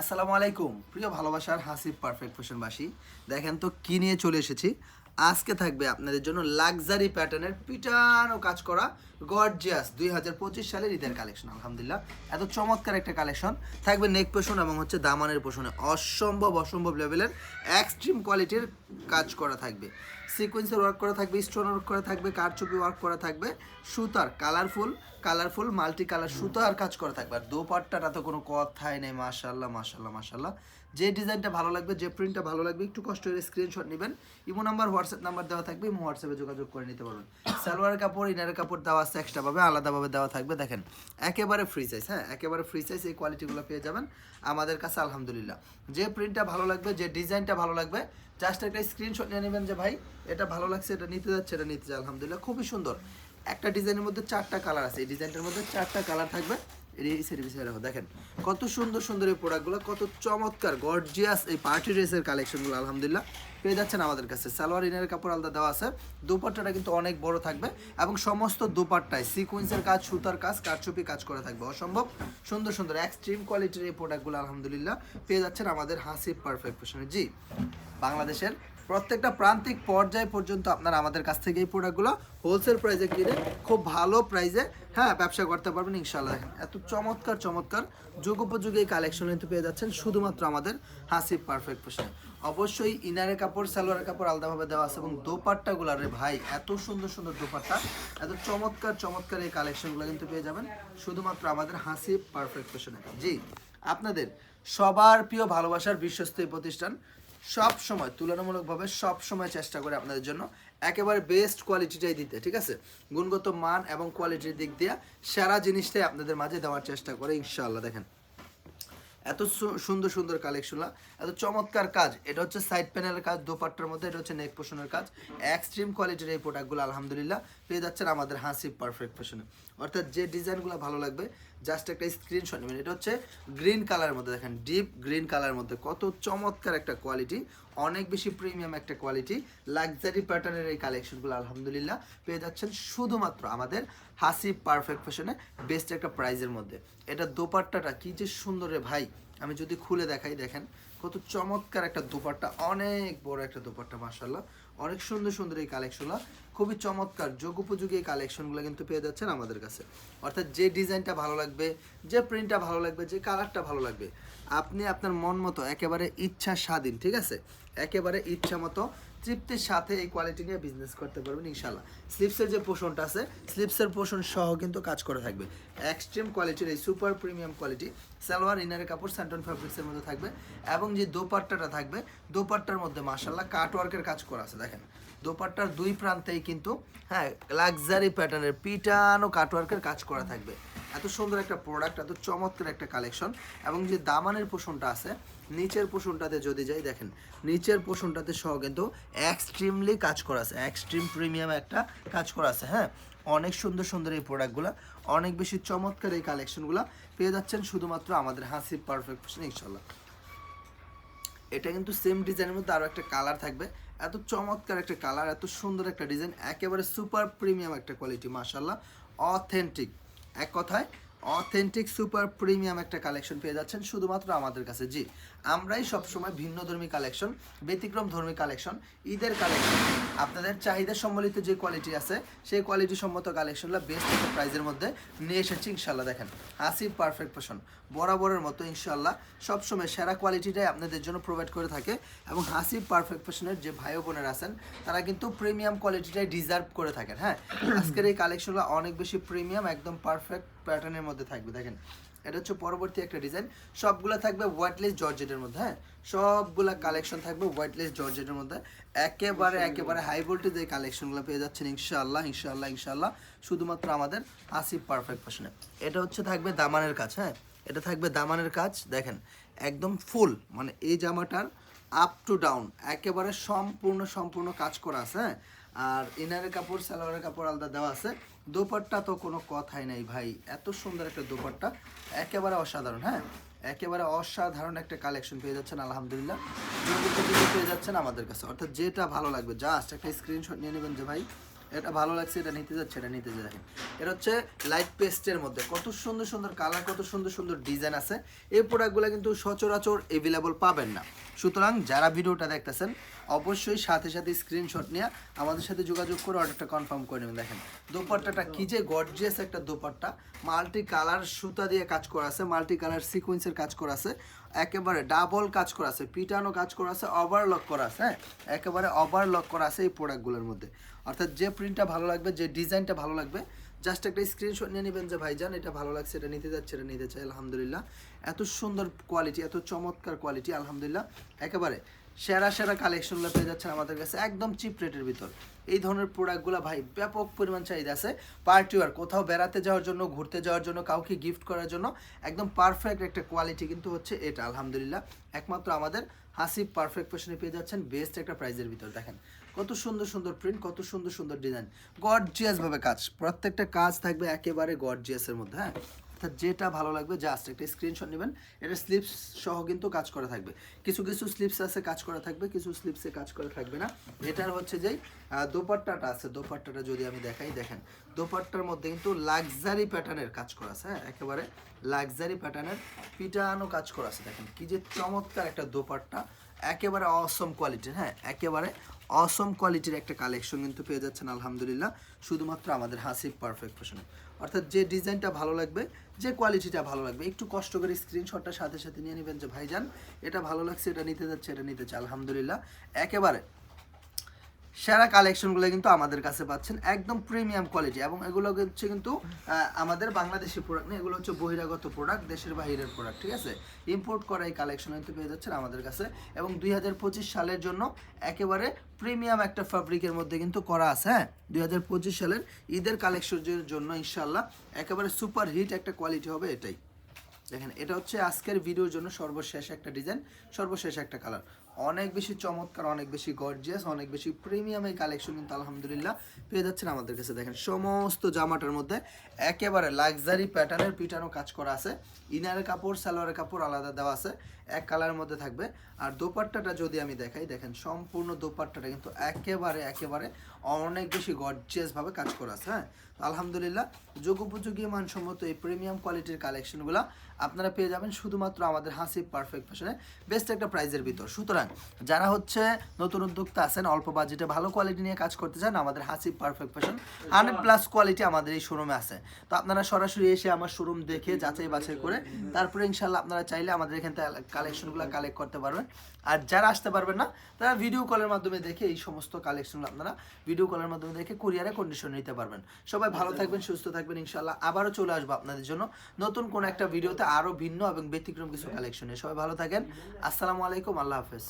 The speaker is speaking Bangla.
আসসালামু আলাইকুম। প্রিয় ভালোবাসার হাসিব পারফেক্ট ফ্যাশনবাসী দেখেন তো কী নিয়ে চলে এসেছি। আজকে থাকবে আপনাদের জন্য লাক্সারি প্যাটার্নের পিটানো কাজ করা গর্জিয়াস দুই হাজার পঁচিশ সালের ঈদের কালেকশন আলহামদুলিল্লাহ। এত চমৎকার একটা কালেকশন থাকবে নেক পোষণ এবং হচ্ছে দামানের পোষণে অসম্ভব অসম্ভব লেভেলের এক্সট্রিম কোয়ালিটির কাজ করা থাকবে। সিকোয়েন্সের ওয়ার্ক করা থাকবে স্টোন ওয়ার্ক করা থাকবে কারচুপি ওয়ার্ক করা থাকবে, সুতার কালারফুল কালারফুল মাল্টি কালার সুতার কাজ করা থাকবে। আর দোপাট্টাটা তো কোনো কথাই নেই মাশাল্লাহ মাশাল্লাহ মাশাল্লাহ যে ডিজাইনটা ভালো লাগবে, যে প্রিন্টটা ভালো লাগবে, একটু কষ্ট করে স্ক্রিনশট নেবেন। ইমো নাম্বার হোয়াটসঅ্যাপ নাম্বার দেওয়া থাকবে, ইমো হোয়াটসঅ্যাপে যোগাযোগ করে নিতে পারবেন। সালোয়ারের কাপড়, ইনারের কাপড় দেওয়া আছে এক্সট্রাভাবে আলাদাভাবে দেওয়া থাকবে, দেখেন। একেবারে ফ্রি সাইজ হ্যাঁ একেবারে ফ্রি সাইজ এই কোয়ালিটিগুলো পেয়ে যাবেন আমাদের কাছে, আলহামদুলিল্লাহ। যে প্রিন্টটা ভালো লাগবে, যে ডিজাইনটা ভালো লাগবে জাস্ট একটা স্ক্রিনশট নিয়ে নেবেন যে, ভাই, এটা ভালো লাগছে, এটা নিতে যাচ্ছে, এটা নিতে যায় আলহামদুলিল্লাহ, খুবই সুন্দর। একটা ডিজাইনের মধ্যে চারটা কালার আছে। এই ডিজাইনটার মধ্যে চারটা কালার থাকবে। এই সার্ভিস দেখেন, কত সুন্দর সুন্দর এই প্রোডাক্টগুলো কত চমৎকার গর্জিয়াস এই পার্টি ড্রেসের কালেকশনগুলো আলহামদুলিল্লাহ। পেয়ে যাচ্ছেন আমাদের কাছে। সালোয়ার, ইনারের কাপড় আলাদা দেওয়া আছে। দুপাট্টাটা কিন্তু অনেক বড় থাকবে এবং সমস্ত দুপাট্টায় সিকুয়েন্সের কাজ, সুতার কাজ, কারচুপি কাজ করা থাকবে। অসম্ভব সুন্দর সুন্দর এক্সট্রিম কোয়ালিটির এই প্রোডাক্টগুলো আলহামদুলিল্লাহ, পেয়ে যাচ্ছেন আমাদের হাসি পারফেক্ট ফ্যাশনে জি, বাংলাদেশের প্রত্যেকটা প্রান্তিক পর্যায় পর্যন্ত আপনারা আমাদের কাছ থেকে এই প্রোডাক্টগুলো হোলসেল প্রাইসে কিনে খুব ভালো প্রাইসে হ্যাঁ ব্যবসা করতে পারবেন ইনশাল্লাহ এত চমৎকার চমৎকার যুগোপযোগী এই কালেকশন কিন্তু পেয়ে যাচ্ছেন শুধুমাত্র আমাদের হাসিব পারফেক্ট পোশাক অবশ্যই ইনারের কাপড়, সালোয়ারের কাপড় আলাদাভাবে দেওয়া আছে এবং দোপাট্টাগুলো রে ভাই, এত সুন্দর সুন্দর দোপাট্টা, এত চমৎকার চমৎকার এই কালেকশনগুলো কিন্তু পেয়ে যাবেন শুধুমাত্র আমাদের হাসিব পারফেক্ট ফ্যাশনে জি, আপনাদের সবার প্রিয় ভালোবাসার বিশ্বস্ত এই প্রতিষ্ঠান সব সময়, তুলনামূলকভাবে সব সময় চেষ্টা করে আপনাদের জন্য একেবারে বেস্ট কোয়ালিটিটাই দিতে, ঠিক আছে? গুণগত মান এবং কোয়ালিটির দিক দিয়ে সেরা জিনিসটাই আপনাদের মাঝে দেওয়ার চেষ্টা করে, ইনশাআল্লাহ। দেখেন, এত সুন্দর সুন্দর কালেকশন এত চমৎকার কাজ। এটা হচ্ছে সাইড প্যানেলের কাজ, দোপাট্টার মধ্যে, এটা হচ্ছে নেক পোষণের কাজ। এক্সট্রিম কোয়ালিটির এই প্রোডাক্টগুলো আলহামদুলিল্লাহ, পেয়ে যাচ্ছেন আমাদের হাসি পারফেক্ট ফ্যাশনে অর্থাৎ যে ডিজাইনগুলো ভালো লাগবে জাস্ট একটা স্ক্রিনশট নেবেন। এটা হচ্ছে গ্রিন কালারের মধ্যে দেখেন ডিপ গ্রিন কালারের মধ্যে। কত চমৎকার একটা কোয়ালিটি অনেক বেশি প্রিমিয়াম একটা কোয়ালিটি লাক্সারি প্যাটার্নের এই কালেকশনগুলো আলহামদুলিল্লাহ, পেয়ে যাচ্ছেন শুধুমাত্র আমাদের হাসি পারফেক্ট ফ্যাশনে বেস্ট একটা প্রাইজের মধ্যে। এটা দোপাট্টাটা কী যে সুন্দর ভাই। আমি যদি খুলে দেখাই, দেখেন কত চমৎকার একটা দোপাট্টা, অনেক বড় একটা দোপাট্টা মাসাল্লাহ অনেক সুন্দর সুন্দর এই কালেকশনগুলো, খুবই চমৎকার যোগ উপযোগী এই কালেকশনগুলো কিন্তু পেয়ে যাচ্ছেন আমাদের কাছে। অর্থাৎ যে ডিজাইনটা ভালো লাগবে, যে প্রিন্টটা ভালো লাগবে, যে কালারটা ভালো লাগবে, আপনি আপনার মন মতো একেবারে ইচ্ছা স্বাধীন, ঠিক আছে? একেবারে ইচ্ছা মতো তৃপ্তির সাথে এই কোয়ালিটি নিয়ে বিজনেস করতে পারবেন ইনশাল্লাহ স্লিপসের যে পোষণটা আছে স্লিপসের পোষণ সহ কিন্তু কাজ করে থাকবে। এক্সট্রিম কোয়ালিটির এই সুপার প্রিমিয়াম কোয়ালিটি সালোয়ার ইনারের কাপড় স্যান্টন ফ্যাব্রিক্সের মধ্যে থাকবে। এবং যে দোপাট্টাটা থাকবে, দোপাট্টার মধ্যে মাসাল্লাহ কাটওয়ার্কের কাজ করা আছে, দেখেন। দোপাট্টার দুই প্রান্তেই কিন্তু হ্যাঁ লাক্সারি প্যাটার্নের পিটানো কাটওয়ার্কের কাজ করা থাকবে। এত সুন্দর একটা প্রোডাক্ট এত চমৎকার একটা কালেকশন এবং যে দামানের পোষণটা আছে, নিচের পোষণটাতে যদি যাই দেখেন, নিচের পোষণটাতে সহ কিন্তু এক্সট্রিমলি কাজ করা আছে এক্সট্রিম প্রিমিয়াম একটা কাজ করা আছে হ্যাঁ? অনেক সুন্দর সুন্দর এই প্রোডাক্টগুলো অনেক বেশি চমৎকার এই কালেকশনগুলো পেয়ে যাচ্ছেন শুধুমাত্র আমাদের হাসি পারফেক্ট ইনশাল্লাহ এটা কিন্তু সেম ডিজাইনের মধ্যে আরও একটা কালার থাকবে, এত চমৎকার একটা কালার এত সুন্দর একটা ডিজাইন একেবারে সুপার প্রিমিয়াম একটা কোয়ালিটি মাশাল্লাহ অথেন্টিক এক কথায় অথেন্টিক সুপার প্রিমিয়াম একটা কালেকশন পেয়ে যাচ্ছেন শুধুমাত্র আমাদের কাছে। জি, আমরাই সবসময় ভিন্ন ধর্মী কালেকশন, ব্যতিক্রম ধর্মী কালেকশন, ঈদের কালেকশন, আপনাদের চাহিদা সম্বলিত যে কোয়ালিটি আছে, সেই কোয়ালিটি সম্মত কালেকশনগুলো বেস্ট একটা প্রাইজের মধ্যে নিয়ে এসেছি ইনশাল্লাহ দেখেন আসিফ পারফেক্ট ফ্যাশন বরাবরের মতো ইনশাল্লাহ সবসময় সেরা কোয়ালিটিটাই আপনাদের জন্য প্রোভাইড করে থাকে এবং হাসিব পারফেক্ট ফ্যাশনের যে ভাই বোনেরা আছেন, তারা কিন্তু প্রিমিয়াম কোয়ালিটিটাই ডিজার্ভ করে থাকেন হ্যাঁ? আজকের এই কালেকশনগুলো অনেক বেশি প্রিমিয়াম একদম পারফেক্ট প্যাটার্নের মধ্যে থাকবে দেখেন। এটা হচ্ছে পরবর্তী একটা ডিজাইন সবগুলো থাকবে হোয়াইটলেস জর্জেটের মধ্যে হ্যাঁ? সবগুলা কালেকশন থাকবে হোয়াইটলেস জর্জেটের মধ্যে। একেবারে একেবারে হাই ভোল্টেজ এই কালেকশনগুলো পেয়ে যাচ্ছেন ইনশাআল্লাহ ইনশাআল্লাহ ইনশাআল্লাহ। শুধুমাত্র আমাদের আসিফ পারফেক্ট ফ্যাশনে এটা হচ্ছে থাকবে দামানের কাজ হ্যাঁ? এটা থাকবে দামানের কাজ দেখেন একদম ফুল মানে এই জামাটার আপ টু ডাউন একেবারে সম্পূর্ণ সম্পূর্ণ কাজ করা আছে হ্যাঁ? আর ইনারের কাপড়, সালোয়ারের কাপড় আলাদা দেওয়া আছে। দোপাট্টা তো কোনো কথাই নাই ভাই। এত সুন্দর একটা দোপাট্টা। একেবারে অসাধারণ হ্যাঁ? একেবারে অসাধারণ একটা কালেকশন পেয়ে যাচ্ছেন, আলহামদুলিল্লাহ। পেয়ে যাচ্ছেন আমাদের কাছে। অর্থাৎ যেটা ভালো লাগবে জাস্ট একটা স্ক্রিনশট নিয়ে নেবেন যে ভাই, এটা ভালো লাগছে, এটা নিতে যাচ্ছে, এটা নিতে যাচ্ছে। এটা হচ্ছে লাইট পেস্টের মধ্যে। কত সুন্দর সুন্দর কালার কত সুন্দর সুন্দর ডিজাইন আছে। এই প্রোডাক্টগুলো কিন্তু সচরাচর এভেলেবল পাবেন না। সুতরাং যারা ভিডিওটা দেখতেছেন, অবশ্যই সাথে সাথে স্ক্রিনশট নিয়ে আমাদের সাথে যোগাযোগ করে অর্ডারটা কনফার্ম করে নেবেন। দেখেন, দোপাট্টাটা কি যে গর্জিয়াস একটা দোপাট্টা। মাল্টি কালার সুতা দিয়ে কাজ করা আছে মাল্টি কালার সিকোয়েন্সের কাজ করা আছে, একেবারে ডাবল কাজ করা আছে, পিটানো কাজ করা আছে ওভারলক করা আছে হ্যাঁ? একেবারে ওভারলক করা আছে এই প্রোডাক্টগুলোর মধ্যে। অর্থাৎ যে প্রিন্টটা ভালো লাগবে, যে ডিজাইনটা ভালো লাগবে জাস্ট একটা স্ক্রিনশট নিয়ে নেবেন যে, ভাইজান, এটা ভালো লাগছে, এটা নিতে যাচ্ছে, এটা নিতে চাই, আলহামদুলিল্লাহ। এত সুন্দর কোয়ালিটি এত চমৎকার কোয়ালিটি আলহামদুলিল্লাহ। একেবারে সেরা সেরা কালেকশনগুলো পেয়ে যাচ্ছেন আমাদের কাছে, একদম চিপ রেটের ভিতর। এই ধরনের প্রোডাক্টগুলো ভাই ব্যাপক পরিমাণ চাহিদা আছে। পার্টি ওয়ার কোথাও বেড়াতে যাওয়ার জন্য, ঘুরতে যাওয়ার জন্য, কাউকে গিফট করার জন্য, একদম পারফেক্ট একটা কোয়ালিটি কিন্তু হচ্ছে এটা, আলহামদুলিল্লাহ। একমাত্র আমাদের হাসি পারফেক্ট ফ্যাশনে পেয়ে যাচ্ছেন বেস্ট একটা প্রাইজের ভিতর, দেখেন। কত সুন্দর সুন্দর প্রিন্ট কত সুন্দর সুন্দর ডিজাইন গর্জিয়াস ভাবে কাজ, প্রত্যেকটা কাজ থাকবে একেবারে গর্জিয়াসের মধ্যে হ্যাঁ? অর্থাৎ যেটা ভালো লাগবে জাস্ট একটা স্ক্রিনশট নেবেন। এটা স্লিপস সহ কিন্তু কাজ করা থাকবে। কিছু কিছু স্লিপস আছে, কাজ করা থাকবে, কিছু স্লিপসে কাজ করা থাকবে না। এটার হচ্ছে যেই দোপাট্টাটা আছে, দোপাট্টাটা যদি আমি দেখাই, দেখেন, দোপাট্টার মধ্যে কিন্তু লাক্সারি প্যাটার্নের কাজ করা আছে হ্যাঁ একেবারে লাক্সারি প্যাটার্নের পিটানো কাজ করা আছে। দেখেন, কি যে চমৎকার একটা দোপাট্টা। একেবারে অসম কোয়ালিটির হ্যাঁ একেবারে অসম কোয়ালিটির একটা কালেকশন কিন্তু পেয়ে যাচ্ছেন, আলহামদুলিল্লাহ। শুধুমাত্র আমাদের হাসিব পারফেক্ট ফ্যাশনে অর্থাৎ যে ডিজাইনটা ভালো লাগবে, যে কোয়ালিটিটা ভালো লাগবে, একটু কষ্ট করে স্ক্রিনশটটা সাথে সাথে নিয়ে নেবেন যে, ভাইজান, এটা ভালো লাগছে, এটা নিতে যাচ্ছে, এটা নিতে চাই। আলহামদুলিল্লাহ। একেবারে সেরা কালেকশনগুলো কিন্তু আমাদের কাছে পাচ্ছেন, একদম প্রিমিয়াম কোয়ালিটি। এবং এগুলো হচ্ছে কিন্তু আমাদের বাংলাদেশি প্রোডাক্ট না, এগুলো হচ্ছে বহিরাগত প্রোডাক্ট দেশের বাহিরের প্রোডাক্ট ঠিক আছে? ইম্পোর্ট করা এই কালেকশন কিন্তু পেয়ে যাচ্ছেন আমাদের কাছে। এবং দুই হাজার পঁচিশ সালের জন্য একেবারে প্রিমিয়াম একটা ফ্যাব্রিকের মধ্যে কিন্তু করা আছে হ্যাঁ? দুই হাজার পঁচিশ সালের ঈদের কালেকশনের জন্য ইনশাল্লাহ একেবারে সুপার হিট একটা কোয়ালিটি হবে এটাই। দেখেন, এটা হচ্ছে আজকের ভিডিওর জন্য সর্বশেষ একটা ডিজাইন সর্বশেষ একটা কালার অনেক বেশি চমৎকার, অনেক বেশি গর্জিয়াস অনেক বেশি প্রিমিয়াম এই কালেকশন কিন্তু আলহামদুলিল্লাহ পেয়ে যাচ্ছেন আমাদের কাছে। দেখেন, সমস্ত জামাটার মধ্যে একেবারে লাক্সারি প্যাটার্নের পিটানো কাজ করা আছে। ইনারের কাপড় সালোয়ারের কাপড় আলাদা দেওয়া আছে। এক কালারের মধ্যে থাকবে। আর দোপাট্টাটা যদি আমি দেখাই, দেখেন সম্পূর্ণ দোপাট্টাটা কিন্তু একেবারে একেবারে অনেক বেশি গর্জিয়াস ভাবে কাজ করা আছে হ্যাঁ? তো আলহামদুলিল্লাহ যুগোপযোগী মানসম্মত এই প্রিমিয়াম কোয়ালিটির কালেকশনগুলো আপনারা পেয়ে যাবেন শুধুমাত্র আমাদের হাসি পারফেক্ট ফ্যাশনে বেস্ট একটা প্রাইজের ভিতর। সুতরাং যারা হচ্ছে নতুন উদ্যোক্তা আছেন, অল্প বাজেটে ভালো কোয়ালিটি নিয়ে কাজ করতে চান, আমাদের হাসি perfect fashion hundred plus quality আমাদের এই শোরুমে আছে। তো আপনারা সরাসরি এসে আমার শোরুম দেখে যাচাই বাছাই করে তারপরে ইনশাল্লাহ আপনারা চাইলে আমাদের এখান থেকে কালেকশনগুলো কালেক্ট করতে পারবেন। আর যারা আসতে পারবেন না, তারা ভিডিও কলের মাধ্যমে দেখে এই সমস্ত কালেকশনগুলো আপনারা ভিডিও কলের মাধ্যমে দেখে কুরিয়ারে কন্ডিশন নিতে পারবেন। সবাই ভালো থাকবেন, সুস্থ থাকবেন ইনশাল্লাহ আবারও চলে আসব আপনাদের জন্য নতুন কোন একটা ভিডিওতে আরও ভিন্ন এবং ব্যতিক্রম কিছু কালেকশন সবাই ভালো থাকেন। আসসালামু আলাইকুম, আল্লাহ হাফেজ।